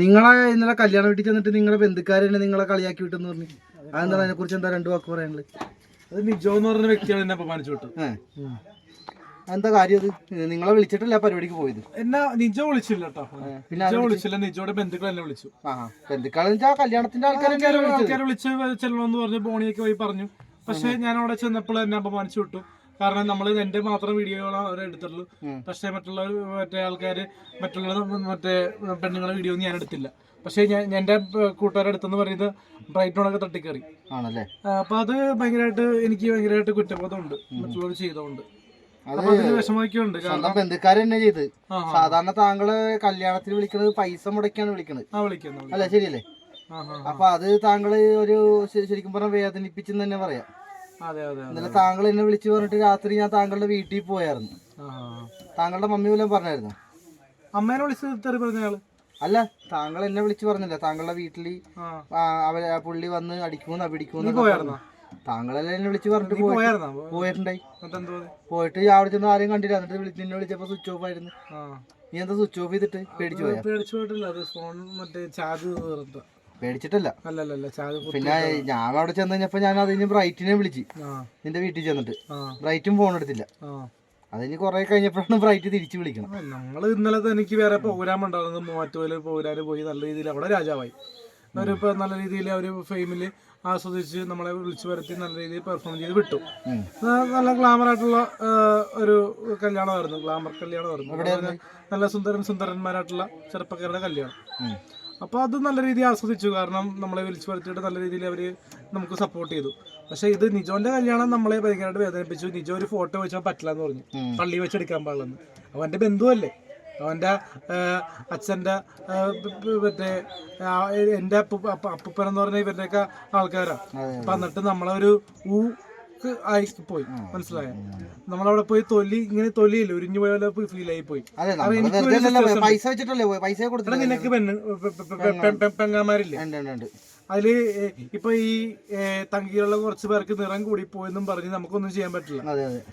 നിങ്ങളെ ഇന്നലെ കല്യാണം വീട്ടിൽ ചെന്നിട്ട് നിങ്ങളെ ബന്ധുക്കാരെ തന്നെ നിങ്ങളെ കളിയാക്കി വിട്ടെന്ന് പറഞ്ഞു. അതെന്താ അതിനെ കുറിച്ച് എന്താ രണ്ടു വാക്ക് പറയാനുള്ളത്? അത് നിജോ എന്ന് പറഞ്ഞ വ്യക്തിയാണ് എന്നെ അപമാനിച്ചു വിട്ടു എന്താ കാര്യം അത്? നിങ്ങളെ വിളിച്ചിട്ടല്ല പരിപാടിക്ക് പോയത്? എന്നാ നിജോ വിളിച്ചില്ല കേട്ടോ. പിന്നെ നിജോ വിളിച്ചില്ല നിജോടെ ബന്ധുക്കൾ എന്നെ വിളിച്ചു. ആ ബന്ധുക്കളെന്ന് വെച്ചാൽ കല്യാണത്തിന്റെ ആൾക്കാരെ ആൾക്കാരെ വിളിച്ച് ചെല്ലണമെന്ന് പറഞ്ഞു ബോണിയൊക്കെ പോയി പറഞ്ഞു. പക്ഷെ ഞാൻ അവിടെ ചെന്നപ്പോൾ എന്നെ അപമാനിച്ചു വിട്ടു. കാരണം നമ്മൾ എന്റെ മാത്രം വീഡിയോകളാണ് അവരെ എടുത്തുള്ളൂ പക്ഷെ മറ്റുള്ള മറ്റേ ആൾക്കാര് മറ്റുള്ള മറ്റേ പെണ്ണുങ്ങളെ വീഡിയോ ഒന്നും ഞാൻ എടുത്തില്ല. പക്ഷേ ഞാൻ എന്റെ കൂട്ടുകാരടുത്തെന്ന് അടുത്തെന്ന് പറയുന്നത് ബ്രൈറ്റിനോടൊക്കെ തട്ടിക്കറി. ആണല്ലേ? അപ്പൊ അത് ഭയങ്കരമായിട്ട് എനിക്ക് ഭയങ്കരമായിട്ട് കുറ്റബോധമുണ്ട്. മറ്റുള്ളവർ ചെയ്തതുകൊണ്ട് സ്വന്തം തന്നെ ചെയ്ത്. സാധാരണ താങ്കൾ കല്യാണത്തിന് വിളിക്കണത് പൈസ മുടക്കിയാണ് വിളിക്കണത്. അല്ല ശരിയല്ലേ? അപ്പൊ അത് താങ്കൾ ഒരു ശരിക്കും പറഞ്ഞ വേദനിപ്പിച്ചെന്ന് തന്നെ പറയാം. ഇന്നലെ താങ്കൾ എന്നെ വിളിച്ചു പറഞ്ഞിട്ട് രാത്രി ഞാൻ താങ്കളുടെ വീട്ടിൽ പോയായിരുന്നു. താങ്കളുടെ മമ്മി വല്ലതും പറഞ്ഞായിരുന്നു? അമ്മേനെ വിളിച്ച് തെറി പറഞ്ഞയാൾ. അല്ല താങ്കൾ എന്നെ വിളിച്ചു പറഞ്ഞില്ല? താങ്കളുടെ വീട്ടിൽ അവർ പുള്ളി വന്ന് അടിക്കൂന്ന് അപിടിക്കൂന്ന് പോയായിരുന്നു? താങ്കളല്ലേ എന്നെ വിളിച്ചു പറഞ്ഞിട്ട് പോയിട്ടുണ്ടായി. പോയിട്ട് അവിടെ ചെന്ന് ആരെയും കണ്ടില്ല. എന്നിട്ട് വിളിച്ച് നിന്നെ വിളിച്ചപ്പോ സ്വിച്ച് ഓഫ് ആയിരുന്നു. നീ എന്താ സ്വിച്ച് ഓഫ് ചെയ്തിട്ട്? പേടിച്ചു പോയാ? പേടിച്ചു പോയിട്ടില്ല. അത് ഫോൺ മറ്റേ ചാർജ് തീർത്ത പേടിച്ചിട്ടല്ല. പിന്നെ ഞാൻ അവിടെ ചെന്ന് കഴിഞ്ഞപ്പോ ഞാൻ അതിന് ബ്രൈറ്റിനെ വിളിച്ച്. നിന്റെ വീട്ടിൽ ചെന്നിട്ട്. ബ്രൈറ്റും ഫോൺ എടുത്തില്ല. അതിന് കുറെ കഴിഞ്ഞപ്പോഴാണ് ബ്രൈറ്റ് തിരിച്ചു വിളിക്കണം നമ്മൾ ഇന്നലെ എനിക്ക് വേറെ പ്രോഗ്രാം ഉണ്ടായിരുന്നു. മൂവാറ്റുപുഴയിൽ പ്രോഗ്രാം പോയി. നല്ല രീതിയിൽ അവിടെ രാജാവായി. അവരിപ്പോ നല്ല രീതിയിൽ അവർ ഫെയിമിൽ ആസ്വദിച്ച് നമ്മളെ വിളിച്ചു വരുത്തി നല്ല രീതിയിൽ പെർഫോം ചെയ്ത് വിട്ടു. നല്ല ഗ്ലാമർ ആയിട്ടുള്ള ഒരു കല്യാണമായിരുന്നു. ഗ്ലാമർ കല്യാണമായിരുന്നു. നല്ല സുന്ദരൻ സുന്ദരന്മാരായിട്ടുള്ള ചെറുപ്പക്കാരുടെ കല്യാണം. അപ്പോൾ അത് നല്ല രീതിയിൽ ആസ്വദിച്ചു. കാരണം നമ്മളെ വിളിച്ചു വരുത്തിയിട്ട് നല്ല രീതിയിൽ അവർ നമുക്ക് സപ്പോർട്ട് ചെയ്തു. പക്ഷെ ഇത് നിജോന്റെ കല്യാണം നമ്മളെ ഭയങ്കരമായിട്ട് വേദനിപ്പിച്ചു. നിജോ ഒരു ഫോട്ടോ വെച്ചാൽ പറ്റില്ല എന്ന് പറഞ്ഞു പള്ളി വെച്ചെടുക്കാൻ പാടില്ലെന്ന്. അവന്റെ ബന്ധുവല്ലേ? അവന്റെ അച്ഛന്റെ മറ്റേ എന്റെ അപ്പൂപ്പ അപ്പ- അപ്പൂപ്പൻ എന്ന് പറഞ്ഞ ഇവരുടെയൊക്കെ ആൾക്കാരാ. അതെ. അപ്പൊ എന്നിട്ട് നമ്മളൊരു ഊ ക്ക് ആയി പോയി. മനസ്സിലായോ? നമ്മളവിടെ പോയി തൊലി ഇങ്ങനെ തൊലിയില്ല? ഉരിഞ്ഞു പോയ പോലെ ഫീൽ ആയി പോയി. പൈസ വെച്ചിട്ടല്ലേ പൈസ നിനക്ക് പെണ്ണ് പെ- പെ- പെ- പെ- പെ- പെങ്ങന്മാരില്ലേ ഉണ്ട് ഉണ്ട് ഉണ്ട്. അതിൽ ഇപ്പൊ ഈ തങ്കിയിലുള്ള തങ്കിയുള്ള കുറച്ച് പേർക്ക് നിറം കൂടി പോയെന്നും പറഞ്ഞ് നമുക്കൊന്നും ചെയ്യാൻ പറ്റില്ല.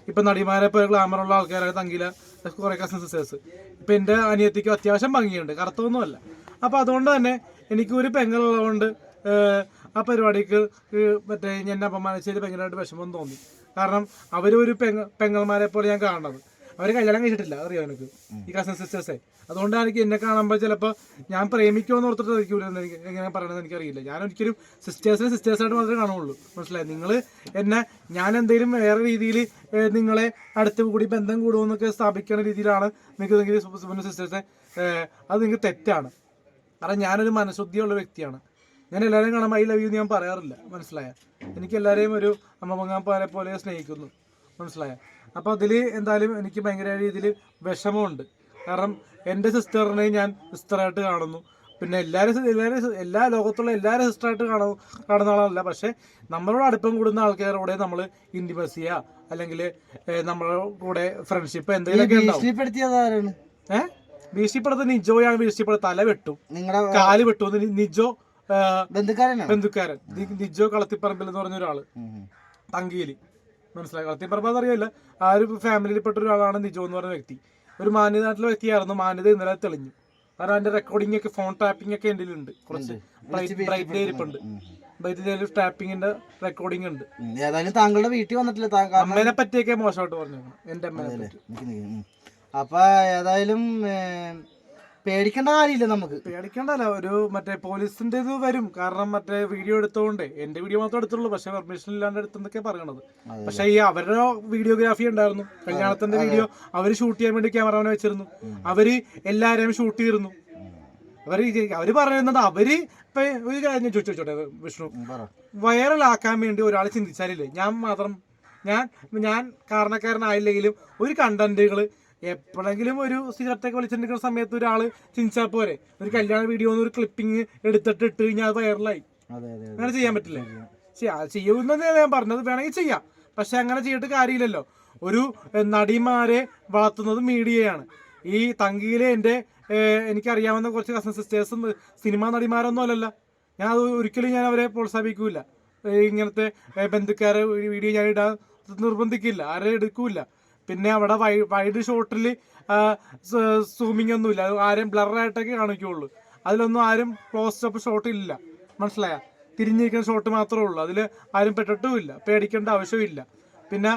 ഇപ്പൊ നടിമാരെ പോലെ ഗ്ലാമറുള്ള ആൾക്കാരായ തങ്കില കുറെ കസിൻ സിസ്റ്റേഴ്സ് ഇപ്പൊ എന്റെ അനിയത്തിക്ക് അത്യാവശ്യം ഭംഗിയുണ്ട്. കറുത്തൊന്നുമല്ല. അപ്പൊ അതുകൊണ്ട് തന്നെ എനിക്ക് ഒരു പെങ്ങളുള്ളതുകൊണ്ട് ആ പരിപാടിക്ക് മറ്റേ എന്നെ അപമാനിച്ചതിൽ ഭയങ്കരമായിട്ട് വിഷമം തോന്നി. കാരണം അവരൊരു പെങ്ങ പെങ്ങന്മാരെ പോലെ ഞാൻ കാണുന്നത് അവർ കല്യാണം കഴിച്ചിട്ടില്ല അറിയാം എനിക്ക്? ഈ കസിൻ സിസ്റ്റേഴ്സെ അതുകൊണ്ടാണ് എനിക്ക് എന്നെ കാണുമ്പോൾ ചിലപ്പോൾ ഞാൻ പ്രേമിക്കുമെന്ന് ഓർത്തിട്ട് ഇരിക്കൂലെന്ന് എനിക്ക് എങ്ങനെ പറയണമെന്ന് എനിക്കറിയില്ല. ഞാൻ ഒരിക്കലും സിസ്റ്റേഴ്സിനെ സിസ്റ്റേഴ്സായിട്ട് മാത്രമേ കാണുള്ളൂ. മനസ്സിലായി? നിങ്ങൾ എന്നെ ഞാൻ എന്തെങ്കിലും വേറെ രീതിയിൽ നിങ്ങളെ അടുത്ത് കൂടി ബന്ധം കൂടുമെന്നൊക്കെ സ്ഥാപിക്കുന്ന രീതിയിലാണ് നിങ്ങൾക്ക് സിസ്റ്റേഴ്സെ അത് നിങ്ങൾക്ക് തെറ്റാണ്. കാരണം ഞാനൊരു മനഃശുദ്ധിയുള്ള വ്യക്തിയാണ്. ഞാൻ എല്ലാവരെയും കാണുമ്പോൾ ഐ ലവ് യു ഞാൻ പറയാറില്ല. മനസ്സിലായ? എനിക്ക് എല്ലാവരെയും ഒരു അമ്മ അമ്മമങ്ങാപ്പാരെ പോലെ സ്നേഹിക്കുന്നു. മനസ്സിലായ? അപ്പോൾ അതിൽ എന്തായാലും എനിക്ക് ഭയങ്കര രീതിയിൽ വിഷമമുണ്ട്. കാരണം എന്റെ സിസ്റ്ററിനെ ഞാൻ സിസ്റ്ററായിട്ട് കാണുന്നു. പിന്നെ എല്ലാവരും എല്ലാവരും എല്ലാ ലോകത്തുള്ള എല്ലാവരും സിസ്റ്ററായിട്ട് കാണുന്നു കാണുന്ന ആളല്ല പക്ഷേ നമ്മളോട് അടുപ്പം കൂടുന്ന ആൾക്കാരോടെ നമ്മൾ ഇന്റിമസിയാ അല്ലെങ്കിൽ നമ്മുടെ കൂടെ ഫ്രണ്ട്ഷിപ്പ് എന്തെങ്കിലുമൊക്കെ ഉണ്ടാവും. ഏഹ് ഭീഷണിപ്പെടുത്ത നിജോയാണ് ഭീഷണിപ്പെടുത്ത തല വെട്ടും. കാൽ വെട്ടും. നിജോ ബന്ധുക്കാരൻ. നിജോ കളത്തിപ്പറമ്പിൽ എന്ന് പറഞ്ഞ ഒരാൾ തങ്കിയിൽ. മനസ്സിലായി? കളത്തിപ്പറമ്പ് അറിയില്ല ആ ഒരു ഫാമിലിയിൽപ്പെട്ട ഒരാളാണ് നിജോ എന്ന് പറഞ്ഞ വ്യക്തി. ഒരു മാന്യനാട്ടിലെ വ്യക്തിയായിരുന്നു. മാന്യത ഇന്നലെ തെളിഞ്ഞു. കാരണം അതിന്റെ റെക്കോർഡിംഗ് ഒക്കെ ഫോൺ ടാപ്പിംഗ് ഒക്കെ എന്റെ ഉണ്ട്. കുറച്ച് ബ്രൈറ്റ് ഇരിപ്പുണ്ട് ബ്രൈറ്റ് ടാപ്പിങ്ങിന്റെ റെക്കോർഡിംഗ് ഉണ്ട്. ഏതായാലും താങ്കളുടെ വീട്ടിൽ വന്നിട്ടില്ല. അമ്മേനെ പറ്റിയൊക്കെ മോശമായിട്ട് പറഞ്ഞു എന്റെ അമ്മേനെ പറ്റി. അപ്പൊ ഏതായാലും പേടിക്കേണ്ട കാര്യമില്ല നമുക്ക്. പേടിക്കണ്ടല്ല ഒരു മറ്റേ പോലീസിന്റെ ഇത് വരും. കാരണം മറ്റേ വീഡിയോ എടുത്തോണ്ട്. എന്റെ വീഡിയോ മാത്രമേ എടുത്തുള്ളൂ. പക്ഷെ പെർമിഷൻ ഇല്ലാണ്ട് എടുത്തെന്നൊക്കെ പറയണത്. പക്ഷെ ഈ അവരുടെ വീഡിയോഗ്രാഫി ഉണ്ടായിരുന്നു. കല്യാണത്തിന്റെ വീഡിയോ അവർ ഷൂട്ട് ചെയ്യാൻ വേണ്ടി ക്യാമറമാനെ വെച്ചിരുന്നു. അവർ എല്ലാരെയും ഷൂട്ട് ചെയ്തിരുന്നു. അവർ അവർ പറയുന്നത് അവർ ഇപ്പൊ ഒരു കാര്യം ചോദിച്ചോട്ടെ വിഷ്ണു. വൈറലാക്കാൻ വേണ്ടി ഒരാൾ ചിന്തിച്ചാലില്ലേ? ഞാൻ മാത്രം ഞാൻ ഞാൻ കാരണക്കാരനായില്ലെങ്കിലും ഒരു കണ്ടന്റുകൾ എപ്പോഴെങ്കിലും ഒരു സിഗരറ്റൊക്കെ വലിച്ചിരിക്കുന്ന സമയത്ത് ഒരാൾ ചിന്തിച്ചാൽ പോരെ. ഒരു കല്യാണ വീഡിയോ ഒരു ക്ലിപ്പിംഗ് എടുത്തിട്ട് ഇട്ട് കഴിഞ്ഞാൽ അത് വൈറലായി അങ്ങനെ ചെയ്യാൻ പറ്റില്ല? ചെയ്യാ ചെയ്യുന്നത് ഞാൻ പറഞ്ഞത്. വേണമെങ്കിൽ ചെയ്യാം. പക്ഷെ അങ്ങനെ ചെയ്തിട്ട് കാര്യമില്ലല്ലോ. ഒരു നടിമാരെ വളർത്തുന്നത് മീഡിയയാണ്. ഈ തങ്കിയിലെ എന്റെ എനിക്കറിയാവുന്ന കുറച്ച് കസൻ സിസ്റ്റേഴ്സും സിനിമാ നടിമാരൊന്നും അല്ലല്ല. ഞാൻ അത് ഒരിക്കലും ഞാൻ അവരെ പ്രോത്സാഹിപ്പിക്കൂല. ഇങ്ങനത്തെ ബന്ധുക്കാരെ വീഡിയോ ഞാൻ ഇടാൻ നിർബന്ധിക്കില്ല. ആരെ എടുക്കൂല. പിന്നെ അവിടെ വൈഡ് ഷോട്ടിൽ സൂമിങ് ഒന്നുമില്ല. ആരും ബ്ലറായിട്ടൊക്കെ കാണിക്കുള്ളൂ. അതിലൊന്നും ആരും ക്ലോസ് അപ്പ് ഷോട്ട് ഇല്ല. മനസ്സിലായ? തിരിഞ്ഞിരിക്കുന്ന ഷോട്ട് മാത്രമേ ഉള്ളൂ. അതിൽ ആരും പെട്ടിട്ടുമില്ല. പേടിക്കേണ്ട ആവശ്യമില്ല. പിന്നെ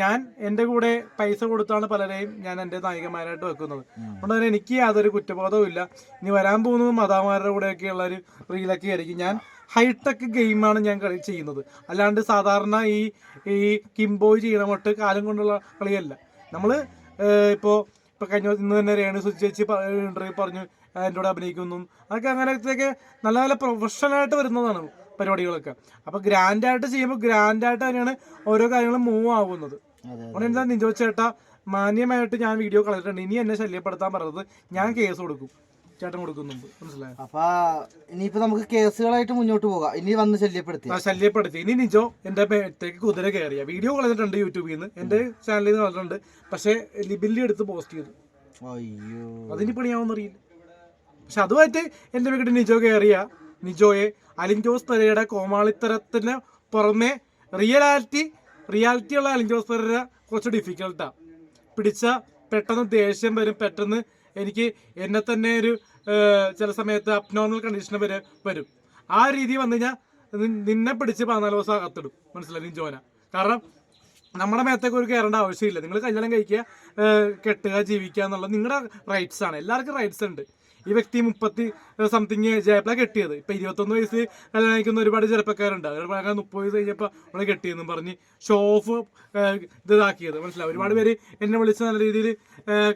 ഞാൻ എന്റെ കൂടെ പൈസ കൊടുത്താണ് പലരെയും ഞാൻ എന്റെ നായികമാരായിട്ട് വെക്കുന്നത്. അതുകൊണ്ട് തന്നെ എനിക്ക് യാതൊരു കുറ്റബോധവും ഇല്ല ഇനി വരാൻ പോകുന്നത് മതാമാരുടെ കൂടെയൊക്കെയുള്ള ഒരു റീലൊക്കെ ആയിരിക്കും. ഞാൻ ഹൈടെക് ഗെയിമാണ് ഞാൻ കളി ചെയ്യുന്നത്. അല്ലാണ്ട് സാധാരണ ഈ ഈ കിംബോയ് ചെയ്യണ മട്ട് കാലം കൊണ്ടുള്ള കളിയല്ല. നമ്മൾ ഇപ്പോൾ ഇപ്പോൾ കഴിഞ്ഞ ഇന്ന് തന്നെ രേണു സുജി ചേച്ചി ഇന്റർവ്യൂ പറഞ്ഞു എന്റെ കൂടെ അഭിനയിക്കുന്നു അതൊക്കെ അങ്ങനത്തെയൊക്കെ നല്ല നല്ല പ്രൊഫഷണലായിട്ട് വരുന്നതാണ് പരിപാടികളൊക്കെ. അപ്പോൾ ഗ്രാൻഡായിട്ട് ചെയ്യുമ്പോൾ ഗ്രാൻഡായിട്ട് തന്നെയാണ് ഓരോ കാര്യങ്ങളും മൂവ് ആവുന്നത്. അതെ അതുകൊണ്ട് എന്താ നിജോ ചേട്ടാ മാന്യമായിട്ട് ഞാൻ വീഡിയോ കളഞ്ഞിട്ടുണ്ട്. ഇനി എന്നെ ശല്യപ്പെടുത്താൻ പറഞ്ഞത് ഞാൻ കേസ് കൊടുക്കും. ചേട്ടൻ കൊടുക്കുന്നുണ്ട്. മനസ്സിലായോ? അപ്പൊ ഇനിയിപ്പോ നമുക്ക് കേസുകളായിട്ട് മുന്നോട്ട് പോകാം. ഇനി വന്ന് ശല്യപ്പെടുത്തി. ആ ശല്യപ്പെടുത്തി. ഇനി നിജോ എന്റെ മേത്തേക്ക് കുതിര കയറിയ. വീഡിയോ കളഞ്ഞിട്ടുണ്ട് യൂട്യൂബിൽ നിന്ന് എന്റെ ചാനലിൽ നിന്ന് കളഞ്ഞിട്ടുണ്ട്. പക്ഷെ ലിബില്ലി എടുത്ത് പോസ്റ്റ് ചെയ്തു. അയ്യോ. അതിന് പണിയാവുന്ന അറിയില്ല. പക്ഷെ അതുമായിട്ട് എന്റെ വീട്ടിൽ നിജോ കയറിയ. നിജോയെ അലിൻജോസ് ജോസ് പെരയുടെ കോമാളിത്തരത്തിന് പുറമെ റിയലാലിറ്റി റിയാലിറ്റി ഉള്ള അലിൻ ജോസ് പെരര കുറച്ച് ഡിഫിക്കൽട്ടാ പിടിച്ച പെട്ടെന്ന് ദേഷ്യം വരും പെട്ടെന്ന് എനിക്ക് എന്നെ തന്നെ ഒരു ചില സമയത്ത് അബ്നോർമൽ കണ്ടീഷൻ വരെ വരും. ആ രീതി വന്നു കഴിഞ്ഞാൽ നിന്നെ പിടിച്ച് പതിനാല് ദിവസം അകത്തിടും. മനസ്സിലായി നിജോന? കാരണം നമ്മുടെ മേത്തേക്ക് ഒരു കയറേണ്ട ആവശ്യമില്ല. നിങ്ങൾ കല്യാണം കഴിക്കുക കെട്ടുക ജീവിക്കുക എന്നുള്ളത് നിങ്ങളുടെ റൈറ്റ്സ് ആണ്. എല്ലാവർക്കും റൈറ്റ്സ് ഉണ്ട്. ഈ വ്യക്തി മുപ്പത്തി സംതിങ് ജയപ്ല കെട്ടിയത്. ഇപ്പൊ ഇരുപത്തൊന്ന് വയസ്സ് കല്യാണം കഴിക്കുന്ന ഒരുപാട് ചെറുപ്പക്കാരുണ്ട്. അവരുടെ മുപ്പത് വയസ്സ് കഴിഞ്ഞപ്പോൾ അവളെ കെട്ടിയെന്നും പറഞ്ഞ് ഷോ ഓഫ് ഇതാക്കിയത്. മനസ്സിലാവും ഒരുപാട് പേര് എന്നെ വിളിച്ച് നല്ല രീതിയിൽ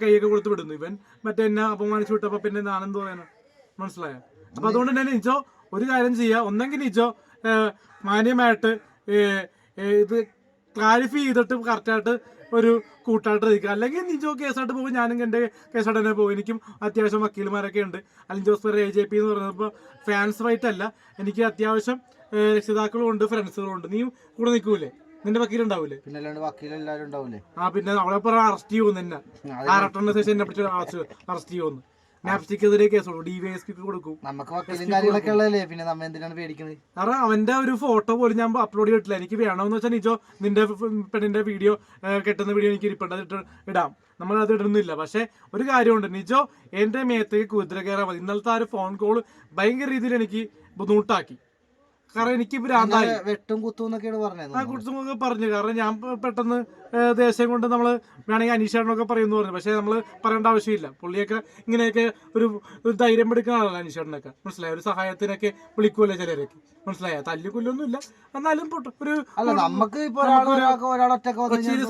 കൈയൊക്കെ കൊടുത്ത് വിടുന്നു. ഇവൻ മറ്റേ എന്നെ അപമാനിച്ചു വിട്ടപ്പോൾ പിന്നെ ഞാനെന്ത് പറയാനാ? മനസ്സിലായോ? അപ്പൊ അതുകൊണ്ട് തന്നെ നിജോ ഒരു കാര്യം ചെയ്യുക ഒന്നെങ്കിൽ നിജോ മാന്യമായിട്ട് ഇത് ക്ലാരിഫൈ ചെയ്തിട്ട് കറക്റ്റായിട്ട് ഒരു കൂട്ടായിട്ട് നിൽക്കുക. അല്ലെങ്കിൽ നിജോ കേസായിട്ട് പോകും. ഞാനും എന്റെ കേസായിട്ട് തന്നെ പോകും. എനിക്കും അത്യാവശ്യം വക്കീൽമാരൊക്കെ ഉണ്ട്. അലിൻ ജോസ് പെര എ ജെ പി എന്ന് പറഞ്ഞപ്പോൾ ഫാൻസ് ഫൈറ്റ് അല്ല. എനിക്ക് അത്യാവശ്യം രക്ഷിതാക്കളും ഉണ്ട് ഫ്രണ്ട്സുകളും ഉണ്ട്. നീ കൂടെ നിൽക്കൂലേ? നിന്റെ വക്കീലുണ്ടാവൂലേ പിന്നെ അല്ലാണ്ട് വക്കീലെല്ലാരും ഉണ്ടാവൂലേ? ആ പിന്നെ അവളെ പറഞ്ഞ അറസ്റ്റ് ചെയ്യുമെന്ന് തന്നെ എന്നെ പിടിച്ച് അറസ്റ്റ് ചെയ്യുമെന്ന് നാപ്സ്റ്റിക്കെതിരെ കേസ് കൊടുക്കും ഡി വൈ കൊടുക്കും. നമുക്ക് വക്കീലും കാര്യങ്ങളൊക്കെ ഉള്ളതല്ലേ? പിന്നെ നമ്മ എന്തിനാണ് പേടിക്കുന്നത് കാരണം അവന്റെ ഒരു ഫോട്ടോ പോലും ഞാൻ അപ്ലോഡ് ചെയ്തിട്ടില്ല. എനിക്ക് വേണമെന്ന് വെച്ചാൽ നിജോ നിന്റെ പെണ്ണിന്റെ വീഡിയോ കെട്ടുന്ന വീഡിയോ എനിക്ക് ഇരിപ്പുണ്ട് അത് ഇട്ട് ഇടാം. നമ്മൾ അത് ഇടുന്നില്ല. പക്ഷെ ഒരു കാര്യമുണ്ട്. നിജോ എന്റെ മേത്തേക്ക് കുതിര കയറാൻ മതി. ഇന്നലത്തെ ആ ഒരു ഫോൺ കോൾ ഭയങ്കര രീതിയിൽ എനിക്ക് ബുദ്ധിമുട്ടാക്കി. കാരണം എനിക്ക് ഭ്രാന്തായി വെട്ടും കുത്തും എന്നൊക്കെയാണ് പറഞ്ഞത്. ആ കുറിച്ചൊക്കെ പറഞ്ഞു. കാരണം ഞാൻ പെട്ടെന്ന് ദേശം കൊണ്ട് നമ്മൾ വേണമെങ്കിൽ അനീഷേട്ടനൊക്കെ പറയുന്നു പറഞ്ഞു. പക്ഷേ നമ്മൾ പറയേണ്ട ആവശ്യമില്ല. പുള്ളിയൊക്കെ ഇങ്ങനെയൊക്കെ ഒരു ഒരു ധൈര്യം എടുക്കുന്ന ആളല്ല അനീഷേട്ടനൊക്കെ. മനസ്സിലായി? ഒരു സഹായത്തിനൊക്കെ വിളിക്കുമല്ലോ ചിലരൊക്കെ. മനസ്സിലായ? തല്ലിക്കൊല്ലൊന്നും ഇല്ല. എന്നാലും ഒരു നമുക്ക്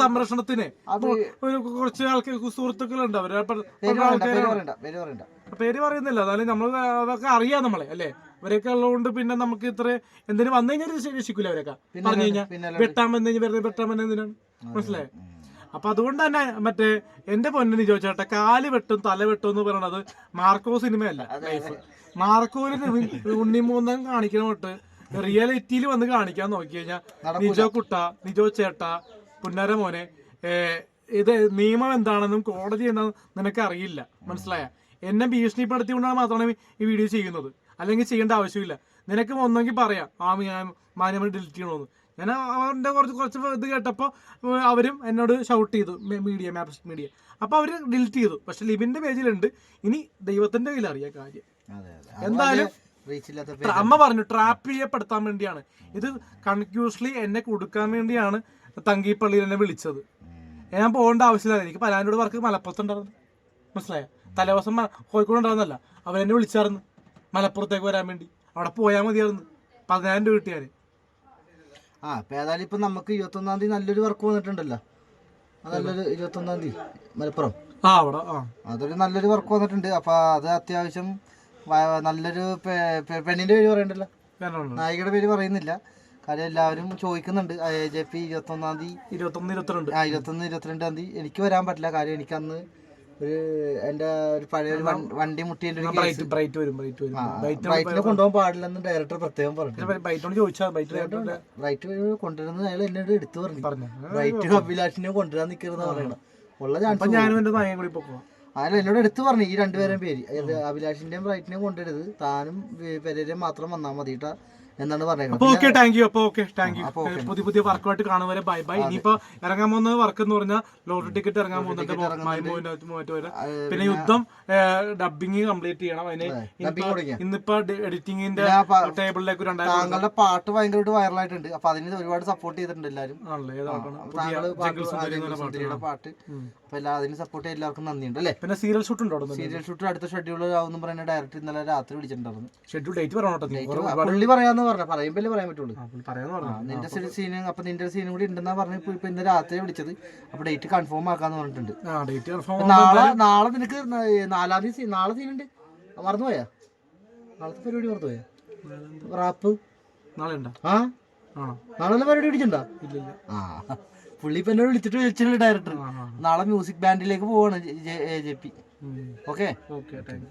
സംരക്ഷണത്തിന് ഒരു കുറച്ച് ആൾക്ക് സുഹൃത്തുക്കളുണ്ട് അവരെ പേര് പറയുന്നില്ല. എന്നാലും നമ്മൾ അതൊക്കെ അറിയാം നമ്മളെ അല്ലേ? ഇവരൊക്കെ ഉള്ളതുകൊണ്ട് പിന്നെ നമുക്ക് ഇത്ര എന്തിനു വന്നു കഴിഞ്ഞാൽ രക്ഷിക്കൂല അവരൊക്കെ പറഞ്ഞു കഴിഞ്ഞാൽ വെട്ടാൻ വന്നു കഴിഞ്ഞാൽ വെറുതെ വെട്ടാൻ വന്ന എന്തിനാണ്? മനസ്സിലായോ? അപ്പൊ അതുകൊണ്ട് തന്നെ മറ്റേ എന്റെ പൊന്നിന് ചോദിച്ചോട്ടെ കാൽ വെട്ടും തല വെട്ടും എന്ന് പറയണത് മാർക്കോ സിനിമയല്ല ലൈഫ് മാർക്കോയിൽ ഉണ്ണിമൂന്നം കാണിക്കണ തൊട്ട് റിയാലിറ്റിയിൽ വന്ന് കാണിക്കാൻ നോക്കി കഴിഞ്ഞാൽ നിജോ കുട്ട നിജോ ചേട്ട പുന്നര മോനെ ഇത് നിയമം എന്താണെന്നും കോടതി എന്താണെന്നും നിനക്ക് അറിയില്ല മനസ്സിലായ? എന്നെ ഭീഷണിപ്പെടുത്തിക്കൊണ്ടാണ് മാത്രമാണ് ഈ വീഡിയോ ചെയ്യുന്നത്. അല്ലെങ്കിൽ ചെയ്യേണ്ട ആവശ്യമില്ല. നിനക്ക് ഒന്നെങ്കിൽ പറയാം. ആ ഞാൻ മാന്യമായി ഡിലീറ്റ് ചെയ്യണമെന്ന് ഞാൻ അവരുടെ കുറച്ച് കുറച്ച് ഇത് കേട്ടപ്പോൾ അവരും എന്നോട് ഷൗട്ട് ചെയ്തു മീഡിയ മാപ്സ് മീഡിയ അപ്പോൾ അവർ ഡിലീറ്റ് ചെയ്തു. പക്ഷെ ലിബിന്റെ പേജിലുണ്ട്. ഇനി ദൈവത്തിന്റെ കയ്യിൽ അറിയാം കാര്യം എന്തായാലും അമ്മ പറഞ്ഞു ട്രാപ്പ് ചെയ്യപ്പെടുത്താൻ വേണ്ടിയാണ്. ഇത് കൺക്യൂസ്ലി എന്നെ കൊടുക്കാൻ വേണ്ടിയാണ് തങ്കിപ്പള്ളിയിൽ എന്നെ വിളിച്ചത്. ഞാൻ പോകേണ്ട ആവശ്യമില്ല. എനിക്ക് പലാനോട് വർക്ക് മലപ്പുറത്തുണ്ടായിരുന്നു. മനസ്സിലായോ? തലേദിവസം ദിവസം കോഴിക്കോട് ഉണ്ടായിരുന്നല്ല അവരെന്നെ വിളിച്ചായിരുന്നു. മലപ്പുറത്തേക്ക് വരാൻ വേണ്ടി. അവിടെ പോയാൽ മതിയായിരുന്നു. പതിനായിരം രൂപ കിട്ടിയാൽ ആ അപ്പം ഏതായാലും ഇപ്പം നമുക്ക് ഇരുപത്തൊന്നാം തീയതി നല്ലൊരു വർക്ക് വന്നിട്ടുണ്ടല്ലോ. നല്ലൊരു ഇരുപത്തൊന്നാം തീയതി മലപ്പുറം. ആ അവിടെ ആ. അതൊരു നല്ലൊരു വർക്ക് വന്നിട്ടുണ്ട്. അപ്പൊ അത് അത്യാവശ്യം നല്ലൊരു പെ- പെ- പെണ്ണിന്റെ പേര് പറയണ്ടല്ലോ. നായികയുടെ പേര് പറയുന്നില്ല. കാര്യം എല്ലാവരും ചോദിക്കുന്നുണ്ട്. എ ജെ പി ഇരുപത്തൊന്നാം തീയതി ഇരുപത്തൊന്ന് ഇരുപത്തിരണ്ട്. ആ ഇരുപത്തൊന്ന് ഇരുപത്തിരണ്ടാം തീയതി എനിക്ക് വരാൻ പറ്റില്ല. കാര്യം എനിക്ക് അന്ന് ഒരു എന്റെ ഒരു പഴയ ഒരു വൺ- വണ്ടി മുട്ടിയതിന്റെ ഒരു ബ്രൈറ്റ് ബ്രൈറ്റ് വരും ബ്രൈറ്റ് വരും. ബ്രൈറ്റ് ബ്രൈറ്റിനെ കൊണ്ടുപോകാൻ പാടില്ലെന്ന് ഡയറക്ടർ പ്രത്യേകം പറഞ്ഞു ബ്രൈറ്റോട് ചോദിച്ചാൽ ബ്രൈറ്റ് ബ്രൈറ്റ് കൊണ്ടുവരുന്നത് അയാൾ എന്നോട് എടുത്തു പറഞ്ഞു. പറഞ്ഞു. ബ്രൈറ്റ് അഭിലാഷിനെ കൊണ്ടുവരാൻ നിൽക്കരുതെന്ന് പറയണം. ഉള്ള അപ്പൊ ചാൻസ് ഞാനും എന്റെ നായം കൂടി പോക്കോ അയാൾ എന്നോട് എടുത്തു പറഞ്ഞു ഈ രണ്ടുപേരും പേര്. അതായത് അഭിലാഷിന്റെയും ബ്രൈറ്റിനെയും കൊണ്ടുവരുത് താനും പെരേരെയും പെരേരയും മാത്രം വന്നാൽ മതി കേട്ടാ എന്നാണ് പറഞ്ഞേക്കുന്നത് ഓക്കെ താങ്ക് യു അപ്പൊ ഓക്കെ താങ്ക് യു പുതിയ പുതിയ വർക്കുമായിട്ട് കാണുവരെ ബൈ ബൈ ഇനിയിപ്പോ ഇറങ്ങാൻ പോകുന്ന വർക്ക് എന്ന് പറഞ്ഞാൽ ലോട്ടറി ടിക്കറ്റ് ഇറങ്ങാൻ പോകുന്നുണ്ട്. പിന്നെ യുദ്ധം ഡബിങ് കംപ്ലീറ്റ് ചെയ്യണം. അതിന് ഇന്നിപ്പോ എഡിറ്റിംഗിന്റെ ടേബിളിലേക്ക് താങ്കളുടെ പാട്ട് ഭയങ്കരമായിട്ട് വൈറലായിട്ടുണ്ട് അപ്പൊ അതിന് ഒരുപാട് സപ്പോർട്ട് ചെയ്തിട്ടുണ്ട് എല്ലാരും. പാട്ട് അപ്പൊ എല്ലാ അതിന് സപ്പോർട്ട് ചെയ്യാൻ എല്ലാവർക്കും നന്ദിയുണ്ട് അല്ലേ? പിന്നെ സീരിയൽ ഷൂട്ട് ഉണ്ടോ സീരിയൽ ഷൂട്ട് അടുത്ത ഷെഡ്യൂൾ ആവുന്ന പറയുന്ന ഡയറക്ടർ ഇന്നലെ രാത്രി വിളിച്ചിട്ടുണ്ടായിരുന്നു. ഷെഡ്യൂൾ ഡേറ്റ് കുറെ പുള്ളി പറയാന്ന് പറഞ്ഞ പറയുമ്പോഴേ പറയാൻ പറ്റുള്ളൂ. പറയാന്ന് പറഞ്ഞു. നിന്റെ സീന് അപ്പൊ നിന്റെ സീനും കൂടി ഉണ്ടെന്നാ പറഞ്ഞു ഇപ്പൊ ഇന്ന് രാത്രി വിളിച്ചത്. അപ്പൊ ഡേറ്റ് കൺഫേം ആക്കാന്ന് പറഞ്ഞിട്ടുണ്ട്. ഡേറ്റ് കൺഫേം നാളെ നാളെ നിനക്ക് നാലാം തീയതി നാളെ സീനുണ്ട് മറന്നുപോയാ? നാളത്തെ പരിപാടി മറന്നുപോയാ? റാപ്പ് നാളെ ഉണ്ടോ? ആ? നാളെ പരിപാടി പിടിച്ചിട്ടുണ്ടോ? ഇല്ല ഇല്ല. ആ പുള്ളി ഇപ്പൊ എന്നോട് വിളിച്ചിട്ട് വിളിച്ചിട്ടുണ്ട് ഡയറക്ടർ നാളെ മ്യൂസിക് ബാൻഡിലേക്ക് പോവാണ് J P. Okay okay thank you